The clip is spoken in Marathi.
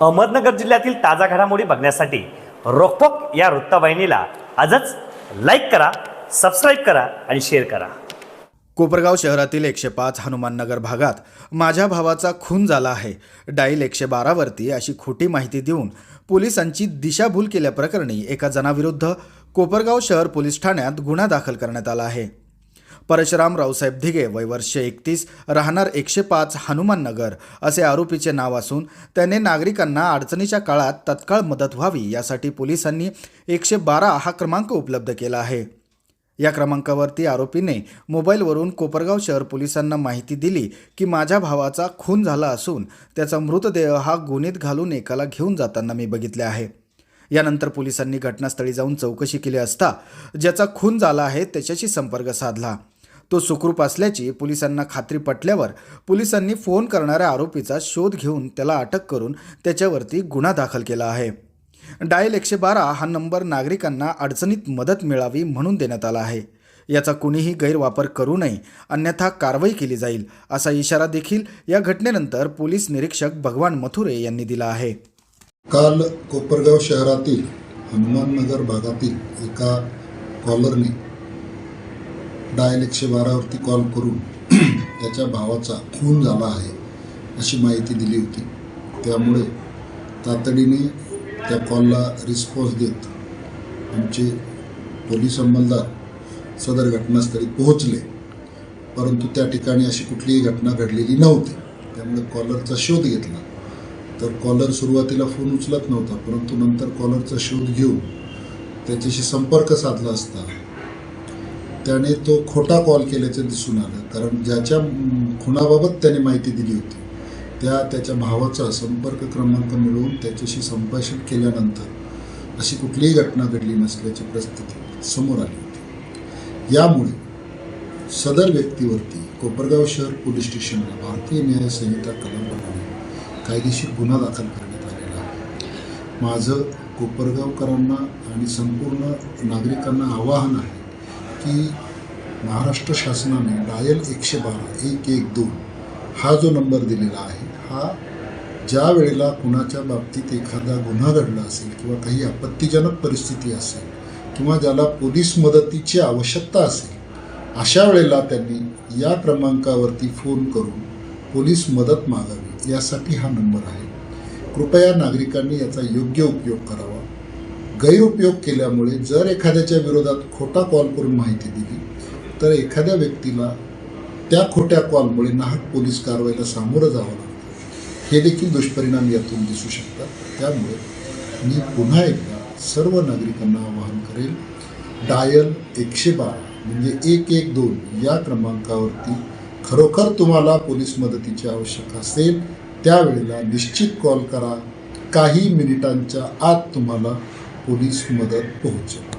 अहमदनगर जिल्ह्यातील ताजा घडामोडी बघण्यासाठी रोकपोक या वृत्तवाहिनीला आजच लाईक करा सबस्क्राईब करा आणि शेअर करा. कोपरगाव शहरातील एकशे पाच हनुमाननगर भागात माझ्या भावाचा खून झाला आहे. डाईल एकशे बारावरती अशी खोटी माहिती देऊन पोलिसांची दिशाभूल केल्याप्रकरणी एका जणाविरुद्ध कोपरगाव शहर पोलीस ठाण्यात गुन्हा दाखल करण्यात आला आहे. परशुराम रावसाहेब धिगे वय वर्ष एकतीस राहणार एकशे पाच हनुमाननगर असे आरोपीचे नाव असून त्याने नागरिकांना अडचणीच्या काळात तत्काळ मदत व्हावी यासाठी पोलिसांनी एकशे बारा हा क्रमांक उपलब्ध केला आहे. या क्रमांकावरती आरोपीने मोबाईलवरून कोपरगाव शहर पोलिसांना माहिती दिली की माझ्या भावाचा खून झाला असून त्याचा मृतदेह हा गुन्हेत घालून एकाला घेऊन जाताना मी बघितले आहे. यानंतर पोलिसांनी घटनास्थळी जाऊन चौकशी केली असता ज्याचा खून झाला आहे त्याच्याशी संपर्क साधला. तो सुखरूप असल्याची पोलिसांना खात्री पटल्यावर पोलिसांनी फोन करणाऱ्या आरोपीचा शोध घेऊन त्याला अटक करून त्याच्यावरती गुन्हा दाखल केला आहे. डायल एकशे बारा हा नंबर नागरिकांना अडचणीत मदत मिळावी म्हणून देण्यात आला आहे. याचा कुणीही गैरवापर करू नये अन्यथा कारवाई केली जाईल असा इशारा देखील या घटनेनंतर पोलीस निरीक्षक भगवान मथुरे यांनी दिला आहे. काल कोपरगाव शहरातील हनुमाननगर भागातील एका कॉलरने डायल एकशे बारावरती कॉल करून त्याच्या भावाचा खून झाला आहे अशी माहिती दिली होती. त्यामुळे तातडीने त्या कॉलला रिस्पॉन्स देत आमचे पोलीस अंमलदार सदर घटनास्थळी पोहोचले. परंतु त्या ठिकाणी अशी कुठलीही घटना घडलेली नव्हती. त्यामुळे कॉलरचा शोध घेतला. तर कॉलर सुरुवातीला फोन उचलत नव्हता परंतु नंतर कॉलरचा शोध घेऊन त्याच्याशी संपर्क साधला असता. त्याने तो खोटा कॉल केल्याचं दिसून आलं. कारण ज्याच्या खुणाबाबत त्याने माहिती दिली होती त्या त्याच्या भावाचा संपर्क क्रमांक मिळवून त्याच्याशी संभाषण केल्यानंतर अशी कुठलीही घटना घडली नसल्याची परिस्थिती समोर आली होती. यामुळे सदर व्यक्तीवरती कोपरगाव शहर पोलीस स्टेशनला भारतीय न्याय संहिता कलम कायदेशीर गुन्हा दाखल करण्यात आलेला आहे. माझं कोपरगावकरांना आणि संपूर्ण नागरिकांना आवाहन आहे की महाराष्ट्र शासनाने डायल एकशे बारा एक एक दोन हा जो नंबर दिलेला आहे हा ज्या वेळेला कुणाच्या बाबतीत एखादा गुन्हा घडला असेल किंवा काही आपत्तीजनक परिस्थिती असेल किंवा ज्याला पोलीस मदतीची आवश्यकता असेल अशा वेळेला त्यांनी या क्रमांकावरती फोन करून पोलीस मदत मागावी यासाठी हा नंबर आहे. कृपया नागरिकांनी याचा योग्य उपयोग करावा. गैरउपयोग केल्यामुळे जर एखाद्याच्या विरोधात खोटा कॉल करून माहिती दिली तर एखाद्या व्यक्तीला त्या खोट्या कॉलमुळे नाहक पोलीस कारवाईला सामोरं जावं लागतं. हे देखील दुष्परिणाम यातून दिसू शकतात. त्यामुळे मी पुन्हा एकदा सर्व नागरिकांना आवाहन करेल डायल एकशे बारा म्हणजे एक एक दोन या क्रमांकावरती खरोखर तुम्हाला पोलीस मदतीची आवश्यक असेल त्यावेळेला निश्चित कॉल करा. काही मिनिटांच्या आत तुम्हाला पोलीस मदत पोहोचेल.